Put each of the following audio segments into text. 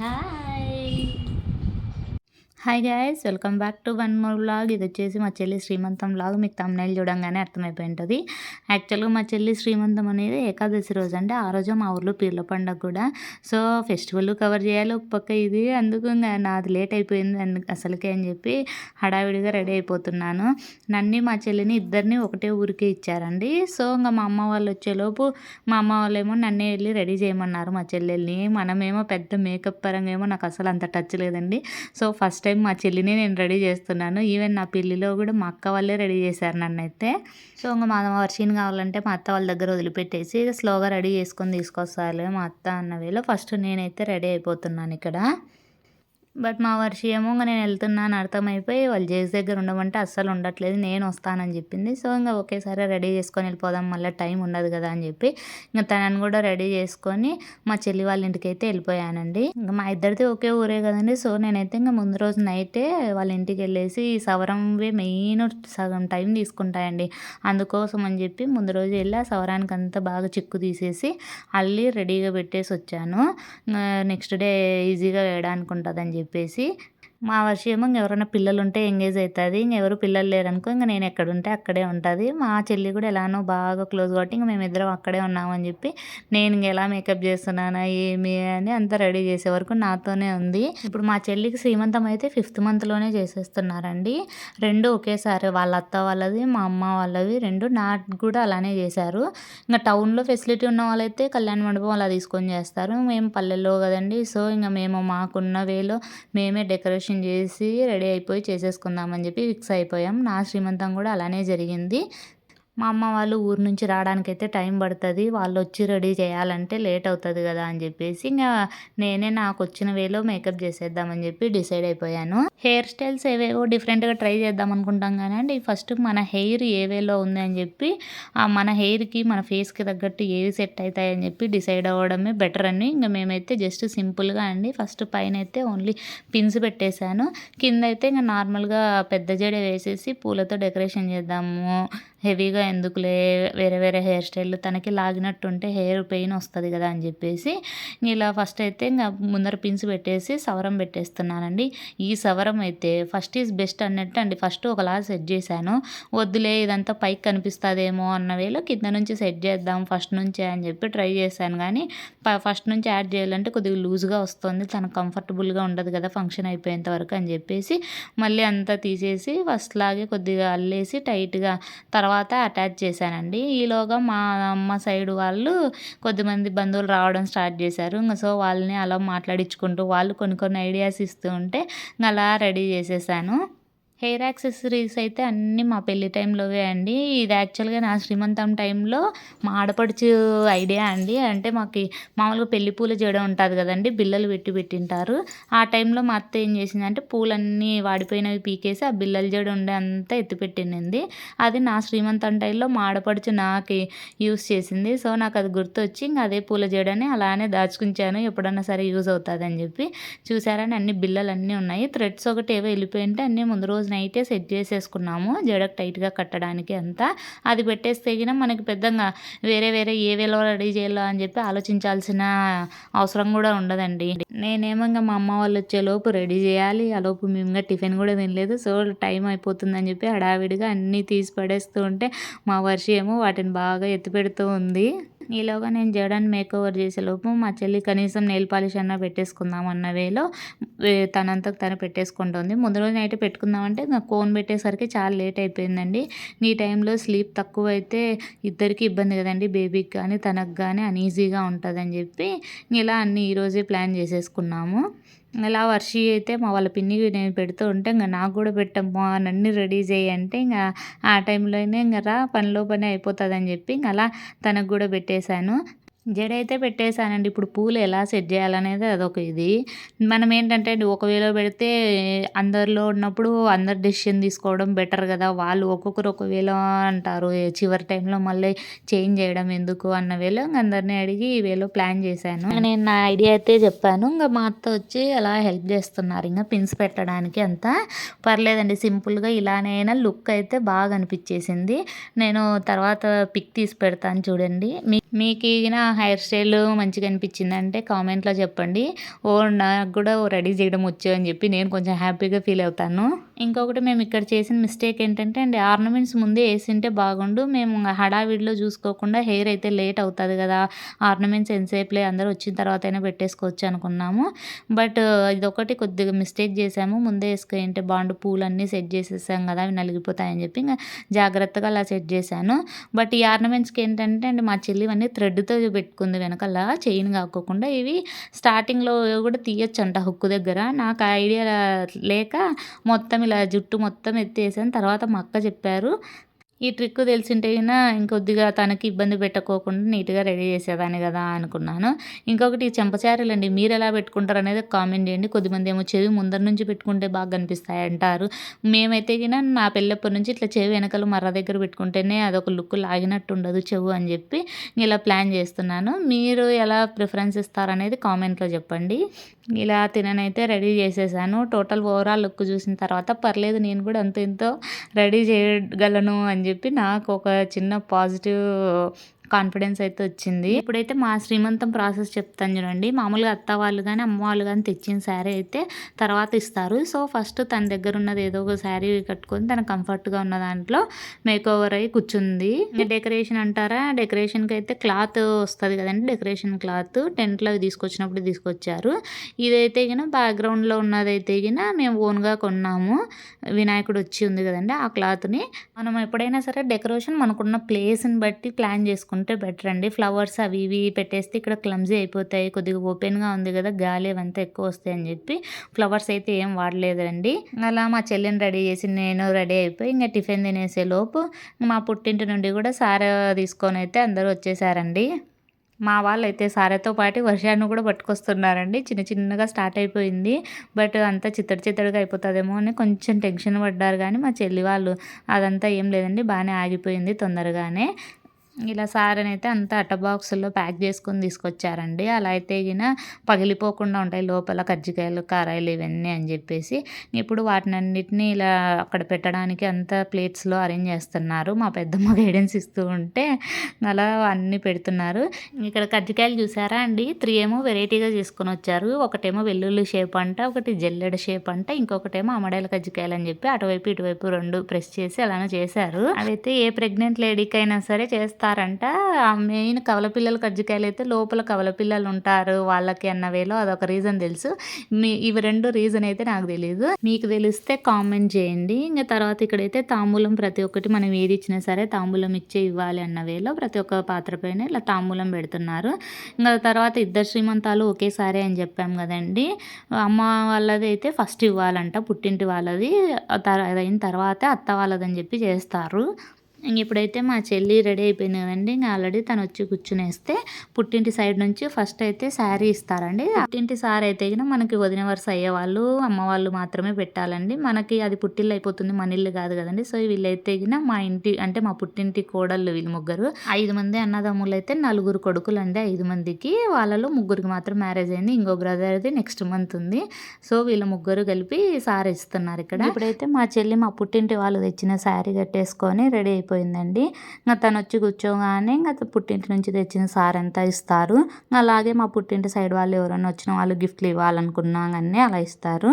Hi hi guys welcome back to one more vlog ఇది వచ్చేసి మా చెల్లి శ్రీమంతం వ్లాగ్ మీకు తమ్నైల్ చూడంగానే అర్థమైపోయి ఉంటుంది యాక్చువల్గా మా చెల్లి శ్రీమంతం అనేది ఏకాదశి రోజు అంటే ఆ రోజు మా ఊర్లో పీర్ల పండగ కూడా. సో ఫెస్టివల్ కవర్ చేయాలి ఒక పక్క ఇది అందుకు ఇంకా నాది లేట్ అయిపోయింది అందుకు అసలుకే అని చెప్పి హడావిడిగా రెడీ అయిపోతున్నాను. నన్ను మా చెల్లిని ఇద్దరిని ఒకటే ఊరికే ఇచ్చారండి. సో ఇంకా మా అమ్మ వాళ్ళు వచ్చేలోపు మా అమ్మ వాళ్ళేమో నన్నే వెళ్ళి రెడీ చేయమన్నారు మా చెల్లెల్ని. మనమేమో పెద్ద మేకప్ పరంగా ఏమో నాకు అసలు అంత టచ్ లేదండి. సో ఫస్ట్ టైం మా చెల్లిని నేను రెడీ చేస్తున్నాను. ఈవెన్ నా పెళ్ళిలో కూడా మా అక్క వాళ్ళే రెడీ చేశారు నన్ను అయితే సో ఇంకా మా వర్షిని కావాలంటే మా అత్త వాళ్ళ దగ్గర వదిలిపెట్టేసి స్లోగా రెడీ చేసుకొని తీసుకొస్తారు మా అత్త అన్న వేళ ఫస్ట్ నేనైతే రెడీ అయిపోతున్నాను ఇక్కడ. బట్ మా వర్షి ఏమో ఇంకా నేను వెళ్తున్నాను అర్థమైపోయి వాళ్ళు జేస్ దగ్గర ఉండమంటే అస్సలు ఉండట్లేదు నేను వస్తానని చెప్పింది. సో ఇంకా ఒకేసారి రెడీ చేసుకొని వెళ్ళిపోదాం మళ్ళీ టైం ఉండదు కదా అని చెప్పి ఇంకా తనని కూడా రెడీ చేసుకొని మా చెల్లి వాళ్ళ ఇంటికి అయితే వెళ్ళిపోయానండి. ఇంకా మా ఇద్దరిది ఒకే ఊరే కదండి సో నేనైతే ఇంకా ముందు రోజు నైటే వాళ్ళ ఇంటికి వెళ్ళేసి సవరంవే మెయిన్ సగం టైం తీసుకుంటాయండి. అందుకోసం అని చెప్పి ముందు రోజు వెళ్ళి ఆ సవరానికి అంతా బాగా చిక్కు తీసేసి అల్లి రెడీగా పెట్టేసి వచ్చాను. నెక్స్ట్ డే ఈజీగా వేయడానికి ఉంటుందని చెప్పి చెప్పేసి మా వర్షం ఏమో ఎవరైనా పిల్లలు ఉంటే ఎంగేజ్ అవుతుంది ఇంకెవరు పిల్లలు లేరనుకో ఇంకా నేను ఎక్కడుంటే అక్కడే ఉంటుంది. మా చెల్లి కూడా ఎలానో బాగా క్లోజ్ కాబట్టి ఇంక మేమిద్దరం అక్కడే ఉన్నామని చెప్పి నేను ఇంక ఎలా మేకప్ చేస్తున్నానా ఏమి అని అంతా రెడీ చేసే వరకు నాతోనే ఉంది. ఇప్పుడు మా చెల్లికి శ్రీమంతం అయితే ఫిఫ్త్ మంత్లోనే చేసేస్తున్నారండి. రెండు ఒకేసారి వాళ్ళ అత్త వాళ్ళది మా అమ్మ వాళ్ళవి రెండు నాకు కూడా అలానే చేశారు. ఇంకా టౌన్లో ఫెసిలిటీ ఉన్న వాళ్ళైతే కళ్యాణ మండపం అలా తీసుకొని చేస్తారు. మేము పల్లెల్లో కదండి. సో ఇంకా మేము మాకున్న వేలో మేమే డెకరేషన్ డెకరేషన్ చేసి రెడీ అయిపోయి చేసేసుకుందామని చెప్పి ఫిక్స్ అయిపోయాం. నా శ్రీమంతం కూడా అలానే జరిగింది. మా అమ్మ వాళ్ళు ఊరు నుంచి రావడానికి అయితే టైం పడుతుంది. వాళ్ళు వచ్చి రెడీ చేయాలంటే లేట్ అవుతుంది కదా అని చెప్పేసి ఇంకా నేనే నాకు వచ్చిన వేలో మేకప్ చేసేద్దామని చెప్పి డిసైడ్ అయిపోయాను. హెయిర్ స్టైల్స్ ఏవేవో డిఫరెంట్గా ట్రై చేద్దాం అనుకుంటాం కానీ అండి ఫస్ట్ మన హెయిర్ ఏ వేలో ఉంది అని చెప్పి మన హెయిర్కి మన ఫేస్కి తగ్గట్టు ఏవి సెట్ అవుతాయని చెప్పి డిసైడ్ అవ్వడమే బెటర్ అని ఇంకా మేమైతే జస్ట్ సింపుల్గా అండి. ఫస్ట్ పైన అయితే ఓన్లీ పిన్స్ పెట్టేశాను. కింద అయితే ఇంకా నార్మల్గా పెద్ద జడ వేసేసి పూలతో డెకరేషన్ చేద్దాము హెవీగా ఎందుకులే? వేరే వేరే హెయిర్ స్టైల్ తనకి లాగినట్టుంటే హెయిర్ పెయిన్ వస్తుంది కదా అని చెప్పేసి ఇలా ఫస్ట్ అయితే ఇంకా ముందర పిన్స్ పెట్టేసి సవరం పెట్టేస్తున్నానండి. ఈ సవరం అయితే ఫస్ట్ ఈజ్ బెస్ట్ అన్నట్టు అండి. ఫస్ట్ ఒకలా సెట్ చేశాను. వద్దులే ఇదంతా పైకి కనిపిస్తుందేమో అన్న వేళ కింద నుంచి సెట్ చేద్దాం ఫస్ట్ నుంచే అని చెప్పి ట్రై చేశాను. కానీ ఫస్ట్ నుంచి యాడ్ చేయాలంటే కొద్దిగా లూజ్గా వస్తుంది. తనకు కంఫర్టబుల్గా ఉండదు కదా ఫంక్షన్ అయిపోయేంత వరకు అని చెప్పేసి మళ్ళీ అంతా తీసేసి ఫస్ట్ లాగే కొద్దిగా అల్లేసి టైట్గా తర్వాత తర్వాత అటాచ్ చేశానండి. ఈలోగా మా అమ్మ సైడ్ వాళ్ళు కొద్దిమంది బంధువులు రావడం స్టార్ట్ చేశారు. ఇంకా సో వాళ్ళని అలా మాట్లాడించుకుంటూ వాళ్ళు కొన్ని కొన్ని ఐడియాస్ ఇస్తూ ఉంటే అలా రెడీ చేసేసాను. హెయిర్ యాక్సెసరీస్ అయితే అన్నీ మా పెళ్ళి టైంలోవే అండి. ఇది యాక్చువల్గా నా శ్రీమంతం టైంలో మా ఆడపడుచు ఐడియా అండి. అంటే మాకు మామూలుగా పెళ్ళి పూలు చేయడం ఉంటుంది కదండి బిల్లలు పెట్టి పెట్టింటారు. ఆ టైంలో మా అత్త ఏం చేసిందంటే పూలన్నీ వాడిపోయినవి పీకేసి ఆ బిల్లలు చేయడం ఉండే అంతా ఎత్తిపెట్టింది అది నా శ్రీమంతం టైంలో మా ఆడపడుచు నాకు యూస్ చేసింది. సో నాకు అది గుర్తొచ్చి ఇంకా అదే పూల చేయడాన్ని అలానే దాచుకుంచాను. ఎప్పుడన్నా సరే యూజ్ అవుతుందని చెప్పి చూసారని అన్ని బిల్లలు అన్నీ ఉన్నాయి. థ్రెడ్స్ ఒకటి ఏవో వెళ్ళిపోయింటే అన్నీ ముందు రోజు రోజు నైటే సెట్ చేసేసుకున్నాము జడకు టైట్గా కట్టడానికి అంతా. అది పెట్టేస్తే గిన మనకి పెద్దగా వేరే వేరే ఏ వేలో రెడీ చేయాలో అని చెప్పి ఆలోచించాల్సిన అవసరం కూడా ఉండదండి. నేనేమో ఇంకా మా అమ్మ వాళ్ళు వచ్చేలోపు రెడీ చేయాలి ఆ లోపు మేము ఇంకా టిఫిన్ కూడా తినలేదు. సో టైం అయిపోతుందని చెప్పి హడావిడిగా అన్నీ తీసి పడేస్తూ ఉంటే మా వర్షి ఏమో వాటిని బాగా ఎత్తి పెడుతూ ఉంది. ఈలోగా నేను జడని మేక్ ఓవర్ చేసేలోపు మా చెల్లి కనీసం నెయిల్ పాలిష్ అన్న పెట్టేసుకుందాం అన్న వేలో తనంతకు తను పెట్టేసుకుంటుంది. ముందు రోజు నైట్ పెట్టుకుందామంటే నాకు కోన్ పెట్టేసరికి చాలా లేట్ అయిపోయిందండి. ఈ టైంలో స్లీప్ తక్కువ అయితే ఇద్దరికి ఇబ్బంది కదండి బేబీకి కానీ తనకు కానీ అనీజీగా ఉంటుందని చెప్పి ఇలా అన్నీ ఈరోజే ప్లాన్ చేసేసుకున్నాము. ఇలా వర్షి అయితే మా వాళ్ళ పిన్నికి నేను పెడుతూ ఉంటే ఇంకా నాకు కూడా పెట్టమ్మా నన్ను రెడీ చేయి అంటే ఇంకా ఆ టైంలోనే ఇంకా రా పనిలో పని అయిపోతుందని చెప్పి ఇంకా అలా తనకు కూడా పెట్టేశాను. జడ అయితే పెట్టేశానండి. ఇప్పుడు పూలు ఎలా సెట్ చేయాలనేది అదొక ఇది. మనం ఏంటంటే ఒకవేళ పెడితే అందరిలో ఉన్నప్పుడు అందరు డెసిషన్ తీసుకోవడం బెటర్ కదా. వాళ్ళు ఒక్కొక్కరు ఒకవేళ అంటారు చివరి టైంలో మళ్ళీ చేంజ్ చేయడం ఎందుకు? అన్న వేళ అందరినీ అడిగి ఈ వేలో ప్లాన్ చేశాను. నేను నా ఐడియా అయితే చెప్పాను. ఇంకా మా అత్త వచ్చి అలా హెల్ప్ చేస్తున్నారు. ఇంకా పిన్స్ పెట్టడానికి అంతా. పర్లేదండి సింపుల్గా ఇలానైనా లుక్ అయితే బాగా అనిపించేసింది. నేను తర్వాత పిక్ తీసి పెడతాను చూడండి. మీ మీకు నా హెయిర్ స్టైల్ మంచిగా అనిపించిందంటే కామెంట్లో చెప్పండి. ఓ నాకు కూడా ఓ రెడీ చేయడం వచ్చు అని చెప్పి నేను కొంచెం హ్యాపీగా ఫీల్ అవుతాను. ఇంకొకటి మేము ఇక్కడ చేసిన మిస్టేక్ ఏంటంటే అండి ఆర్నమెంట్స్ ముందే వేసింటే బాగుండు. మేము హడావిడిలో చూసుకోకుండా హెయిర్ అయితే లేట్ అవుతుంది కదా. ఆర్నమెంట్స్ ఎంతసేపులే అందరూ వచ్చిన తర్వాత అయినా పెట్టేసుకోవచ్చు అనుకున్నాము. బట్ ఇదొకటి కొద్దిగా మిస్టేక్ చేసాము ముందే వేసుకుంటే బాండు పూలన్నీ సెట్ చేసేసాం కదా అవి నలిగిపోతాయని చెప్పి ఇంకా జాగ్రత్తగా అలా సెట్ చేశాను. బట్ ఈ ఆర్నమెంట్స్కి ఏంటంటే అండి మా చెల్లి అన్నీ థ్రెడ్తో పెట్టుకుంది వెనకాల చైన్ కాకోకుండా ఇవి స్టార్టింగ్లో కూడా తీయొచ్చు అంట హుక్కు దగ్గర. నాకు ఐడియా లేక మొత్తం ఇలా జుట్టు మొత్తం ఎత్తేసాను. తర్వాత మా అక్క చెప్పారు ఈ ట్రిక్ తెలిసింటేనా ఇంకొద్దిగా తనకి ఇబ్బంది పెట్టకోకుండా నీట్గా రెడీ చేసేదాన్ని కదా అనుకున్నాను. ఇంకొకటి చెంపచారలండి మీరు ఎలా పెట్టుకుంటారు అనేది కామెంట్ చేయండి. కొద్దిమంది ఏమో చెవి ముందర నుంచి పెట్టుకుంటే బాగా కనిపిస్తాయి అంటారు. మేమైతే కినా నా పెళ్ళప్పటి నుంచి ఇట్లా చెవి వెనకలు మర్ర దగ్గర పెట్టుకుంటేనే అదొక లుక్ లాగినట్టు ఉండదు చెవు అని చెప్పి ఇలా ప్లాన్ చేస్తున్నాను. మీరు ఎలా ప్రిఫరెన్స్ ఇస్తారనేది కామెంట్లో చెప్పండి. ఇలా తిననైతే రెడీ చేసేసాను. టోటల్ ఓవరాల్ లుక్ చూసిన తర్వాత పర్లేదు నేను కూడా అంత ఇంతో రెడీ చేయగలను అని చెప్పి నాకు ఒక చిన్న పాజిటివ్ కాన్ఫిడెన్స్ అయితే వచ్చింది. ఇప్పుడైతే మా శ్రీమంతం ప్రాసెస్ చెప్తాను చూడండి. మామూలుగా అత్త వాళ్ళు కానీ అమ్మ వాళ్ళు కానీ తెచ్చిన శారీ అయితే తర్వాత ఇస్తారు. సో ఫస్ట్ తన దగ్గర ఉన్నది ఏదో ఒక శారీ కట్టుకొని తన కంఫర్ట్గా ఉన్న దాంట్లో మేక్ ఓవర్ అయ్యి కూర్చుంది. డెకరేషన్ అంటారా? డెకరేషన్కి అయితే క్లాత్ వస్తుంది కదండి. డెకరేషన్ క్లాత్ టెంట్లో తీసుకొచ్చినప్పుడు తీసుకొచ్చారు. ఇదైతే గిన బ్యాక్గ్రౌండ్లో ఉన్నదైతే గిన మేము ఓన్గా కొన్నాము. వినాయకుడు వచ్చి ఉంది కదండి ఆ క్లాత్ని. మనం ఎప్పుడైనా సరే డెకరేషన్ మనకున్న ప్లేస్ని బట్టి ప్లాన్ చేసుకుంటాం. చేసుకుంటే బెటర్ అండి. ఫ్లవర్స్ అవి ఇవి పెట్టేస్తే ఇక్కడ క్లమ్జీ అయిపోతాయి కొద్దిగా ఓపెన్గా ఉంది కదా గాలి అవంతా ఎక్కువ వస్తాయి అని చెప్పి ఫ్లవర్స్ అయితే ఏం వాడలేదండి. అలా మా చెల్లిని రెడీ చేసి నేను రెడీ అయిపోయి ఇంకా టిఫిన్ తినేసే లోపు మా పుట్టింటి నుండి కూడా సారా తీసుకొని అయితే అందరూ వచ్చేసారండి. మా వాళ్ళు అయితే సారెతో పాటు వర్షాన్ని కూడా పట్టుకొస్తున్నారండి. చిన్న చిన్నగా స్టార్ట్ అయిపోయింది. బట్ అంతా చిత్తడి చిత్తడిగా అయిపోతుందేమో అని కొంచెం టెన్షన్ పడ్డారు కానీ మా చెల్లి వాళ్ళు అదంతా ఏం లేదండి బాగానే ఆగిపోయింది తొందరగానే. ఇలా సారని అయితే అంతా అట్ట బాక్సుల్లో ప్యాక్ చేసుకొని తీసుకొచ్చారండి. అలా అయితే గిన పగిలిపోకుండా ఉంటాయి లోపల కజ్జికాయలు కారాయలు ఇవన్నీ అని చెప్పేసి. ఇప్పుడు వాటిని అన్నిటినీ ఇలా అక్కడ పెట్టడానికి అంత ప్లేట్స్లో అరేంజ్ చేస్తున్నారు. మా పెద్దమ్మ గైడెన్స్ ఇస్తూ ఉంటే అలా అన్నీ పెడుతున్నారు. ఇక్కడ కజ్జికాయలు చూసారా అండి? త్రీ ఏమో వెరైటీగా చేసుకొని వచ్చారు. ఒకటేమో వెల్లుల్లి షేప్ అంట ఒకటి జల్లెడ షేప్ అంట ఇంకొకటేమో అమడాయిల కజ్జికాయలు అని చెప్పి అటువైపు ఇటువైపు రెండు ప్రెస్ చేసి అలానే చేశారు. అదైతే ఏ ప్రెగ్నెంట్ లేడీకైనా అయినా సరే చేస్తారు చేస్తారంట. మెయిన్ కవలపిల్లలు కజ్జికాయలు అయితే లోపల కవలపిల్లలు ఉంటారు వాళ్ళకి అన్న వేలో అదొక రీజన్ తెలుసు. మీ ఇవి రెండు రీజన్ అయితే నాకు తెలియదు మీకు తెలిస్తే కామెంట్ చేయండి. ఇంకా తర్వాత ఇక్కడైతే తాంబూలం ప్రతి ఒక్కటి మనం ఏది ఇచ్చినా సరే తాంబూలం ఇచ్చే ఇవ్వాలి అన్న వేలో ప్రతి ఒక్క పాత్ర పైన ఇలా తాంబూలం పెడుతున్నారు. ఇంకా తర్వాత ఇద్దరు శ్రీమంతాలు ఒకేసారి అని చెప్పాం కదండి. అమ్మ వాళ్ళది అయితే ఫస్ట్ ఇవ్వాలంట పుట్టింటి వాళ్ళది. అయిన తర్వాత అత్త వాళ్ళదని చెప్పి చేస్తారు. ఇంక ఇప్పుడైతే మా చెల్లి రెడీ అయిపోయింది కదండి. ఇంకా ఆల్రెడీ తను వచ్చి కూర్చునేస్తే పుట్టింటి సైడ్ నుంచి ఫస్ట్ అయితే శారీ ఇస్తారండి. పుట్టింటి సారీ అయితే మనకి వదిన వరుస అయ్యేవాళ్ళు అమ్మ వాళ్ళు మాత్రమే పెట్టాలండి. మనకి అది పుట్టిల్లు అయిపోతుంది మన ఇల్లు కాదు కదండి. సో వీళ్ళైతే మా ఇంటి అంటే మా పుట్టింటి కోడళ్ళు వీళ్ళు ముగ్గురు. ఐదు మంది అన్నదమ్ములు అయితే నలుగురు కొడుకులు అండి ఐదు మందికి. వాళ్ళలో ముగ్గురికి మాత్రం మ్యారేజ్ అయింది. ఇంకో బ్రదర్ది నెక్స్ట్ మంత్ ఉంది. సో వీళ్ళ ముగ్గురు కలిపి సారీ ఇస్తున్నారు ఇక్కడ. ఇప్పుడైతే మా చెల్లి మా పుట్టింటి వాళ్ళు తెచ్చిన శారీ కట్టేసుకొని రెడీ అయిపోయి అయిపోయిందండి ఇంకా తను వచ్చి కూర్చోగానే ఇంకా పుట్టింటి నుంచి తెచ్చిన సార్ అంతా ఇస్తారు అలాగే మా పుట్టింటి సైడ్ వాళ్ళు ఎవరైనా వచ్చిన వాళ్ళు గిఫ్ట్లు ఇవ్వాలనుకున్నా కానీ అలా ఇస్తారు.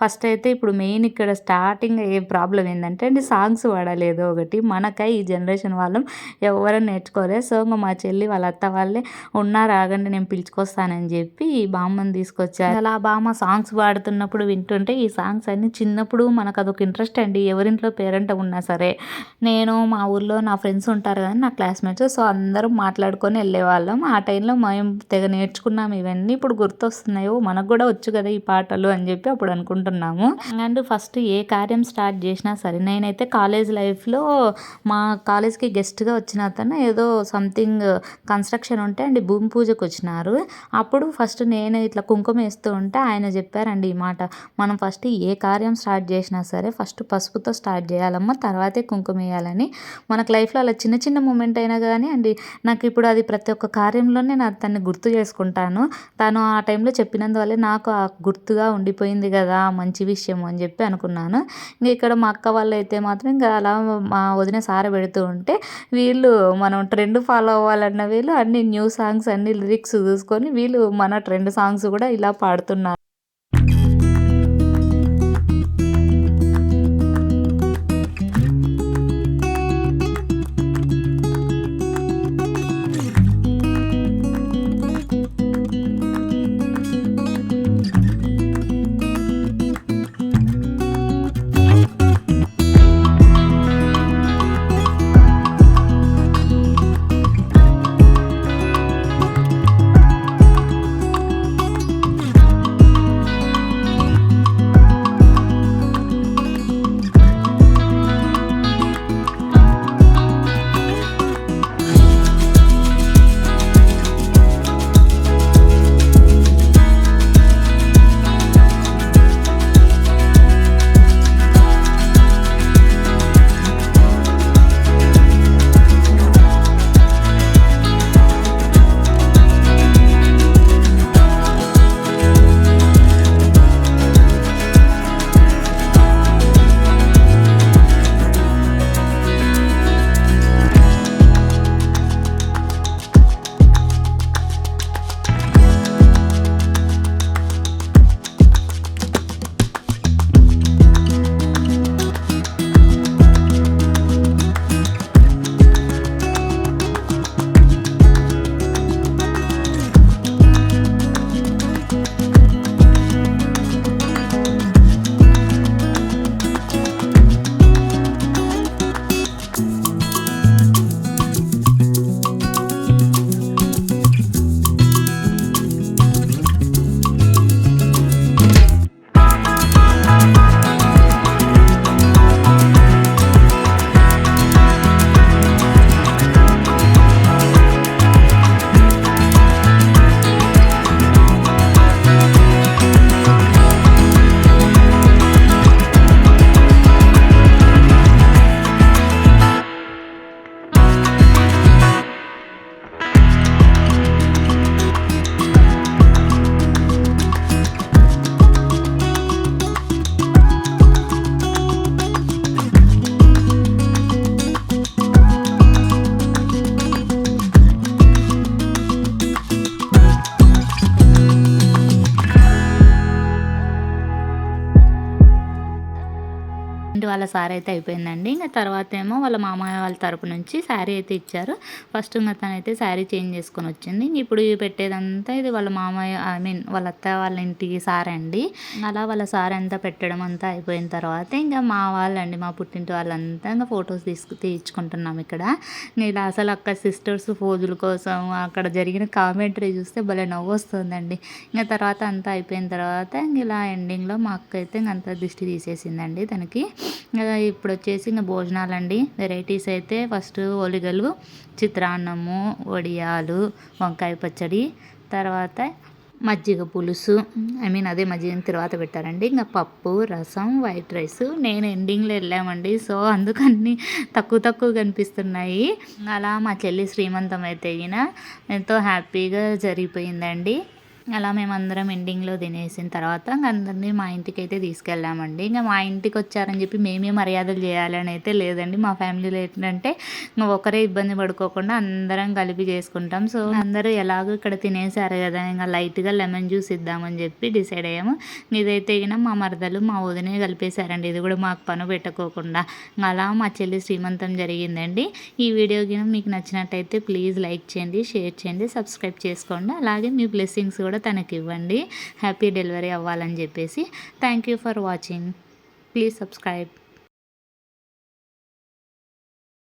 ఫస్ట్ అయితే ఇప్పుడు మెయిన్ ఇక్కడ స్టార్టింగ్ ఏ ప్రాబ్లం ఏంటంటే అండి సాంగ్స్ పాడలేదు ఒకటి. మనకై ఈ జనరేషన్ వాళ్ళం ఎవరు నేర్చుకోలేదు సో ఇంకా మా చెల్లి వాళ్ళ అత్త వాళ్ళే ఉన్నారు ఆగండి నేను పిలుచుకొస్తానని చెప్పి ఈ బామ్మని తీసుకొచ్చారు. అలా బామ్మ సాంగ్స్ పాడుతున్నప్పుడు వింటుంటే ఈ సాంగ్స్ అన్ని చిన్నప్పుడు మనకు అదొక ఇంట్రెస్ట్ అండి. ఎవరింట్లో పేరెంట్ ఉన్నా సరే. నేను మా మా ఊర్లో నా ఫ్రెండ్స్ ఉంటారు కదా నా క్లాస్మేట్స్. సో అందరం మాట్లాడుకొని వెళ్ళేవాళ్ళం. ఆ టైంలో మేము తెగ నేర్చుకున్నాం ఇవన్నీ. ఇప్పుడు గుర్తొస్తున్నాయో. మనకు కూడా వచ్చు కదా ఈ పాటలు అని చెప్పి అప్పుడు అనుకుంటున్నాము. అండ్ ఫస్ట్ ఏ కార్యం స్టార్ట్ చేసినా సరే నేనైతే కాలేజ్ లైఫ్లో మా కాలేజ్కి గెస్ట్గా వచ్చిన అతను ఏదో సంథింగ్ కన్స్ట్రక్షన్ ఉంటే అండి భూమి పూజకు వచ్చినారు. అప్పుడు ఫస్ట్ నేను ఇట్లా కుంకుమ వేస్తూ ఉంటే ఆయన చెప్పారండి ఈ మాట. మనం ఫస్ట్ ఏ కార్యం స్టార్ట్ చేసినా సరే ఫస్ట్ పసుపుతో స్టార్ట్ చేయాలమ్మా తర్వాతే కుంకుమ వేయాలని. మనకు లైఫ్లో అలా చిన్న చిన్న మూమెంట్ అయినా కానీ అండి నాకు ఇప్పుడు అది ప్రతి ఒక్క కార్యంలోనే నా తన్ని గుర్తు చేసుకుంటాను. తను ఆ టైంలో చెప్పినందువల్లే నాకు ఆ గుర్తుగా ఉండిపోయింది కదా మంచి విషయం అని చెప్పి అనుకున్నాను. ఇంక ఇక్కడ మా అక్క వాళ్ళు అయితే మాత్రం ఇంకా అలా మా వదిన సార పెడుతూ ఉంటే వీళ్ళు మనం ట్రెండ్ ఫాలో అవ్వాలన్న వీళ్ళు అన్ని న్యూ సాంగ్స్ అన్ని లిరిక్స్ చూసుకొని వీళ్ళు మన ట్రెండ్ సాంగ్స్ కూడా ఇలా పాడుతున్నారు. వాళ్ళ సారీ అయితే అయిపోయిందండి. ఇంకా తర్వాత ఏమో వాళ్ళ మామయ్య వాళ్ళ తరపు నుంచి శారీ అయితే ఇచ్చారు. ఫస్ట్ ఇంకా తనైతే శారీ చేంజ్ చేసుకొని వచ్చింది. ఇప్పుడు పెట్టేదంతా ఇది వాళ్ళ మామయ్య ఐ మీన్ వాళ్ళ అత్త వాళ్ళ ఇంటికి సారీ అండి. అలా వాళ్ళ సారీ అంతా పెట్టడం అంతా అయిపోయిన తర్వాత ఇంకా మా వాళ్ళండి మా పుట్టింటి వాళ్ళంతా ఇంకా ఫొటోస్ తీసుకు తీయించుకుంటున్నాం ఇక్కడ. ఇలా అసలు అక్క సిస్టర్స్ ఫోజుల కోసం అక్కడ జరిగిన కామెంటరీ చూస్తే భలే నవ్వు వస్తుందండి. ఇంకా తర్వాత అంతా అయిపోయిన తర్వాత ఇలా ఎండింగ్లో మా అక్క అయితే ఇంక దిష్టి తీసేసిందండి తనకి. ఇప్పుడు వచ్చేసి ఇంకా భోజనాలండి. వెరైటీస్ అయితే ఫస్ట్ ఒలిగలు చిత్రాన్నము వడియాలు వంకాయ పచ్చడి తర్వాత మజ్జిగ పులుసు. ఐ మీన్ అదే మజ్జిగ తర్వాత పెట్టారండి. ఇంకా పప్పు రసం వైట్ రైస్. నేను ఎండింగ్లో వెళ్ళామండి. సో అందుకని తక్కువ తక్కువ కనిపిస్తున్నాయి అలా మా చెల్లి శ్రీమంతం అయితే ఎంతో హ్యాపీగా జరిగిపోయిందండి. అలా మేమందరం ఎండింగ్లో తినేసిన తర్వాత అందరినీ మా ఇంటికి అయితే తీసుకెళ్ళామండి. ఇంకా మా ఇంటికి వచ్చారని చెప్పి మేమే మర్యాదలు చేయాలని అయితే లేదండి. మా ఫ్యామిలీలో ఏంటంటే ఒకరే ఇబ్బంది పడుకోకుండా అందరం కలిపి చేసుకుంటాం. సో అందరూ ఎలాగో ఇక్కడ తినేసారు కదా ఇంకా లైట్గా లెమన్ జ్యూస్ ఇద్దామని చెప్పి డిసైడ్ అయ్యాము. ఇదైతే ఇక మా మరదలు మా వదినే కలిపేశారండి. ఇది కూడా మాకు పను పెట్టుకోకుండా. అలా మా చెల్లి శ్రీమంతం జరిగిందండి. ఈ వీడియో గిన మీకు నచ్చినట్టయితే ప్లీజ్ లైక్ చేయండి షేర్ చేయండి సబ్స్క్రైబ్ చేసుకోండి. అలాగే మీ బ్లెస్సింగ్స్ కూడా కూడా తనకి ఇవ్వండి హ్యాపీ డెలివరీ అవ్వాలని చెప్పేసి. Thank you for watching please subscribe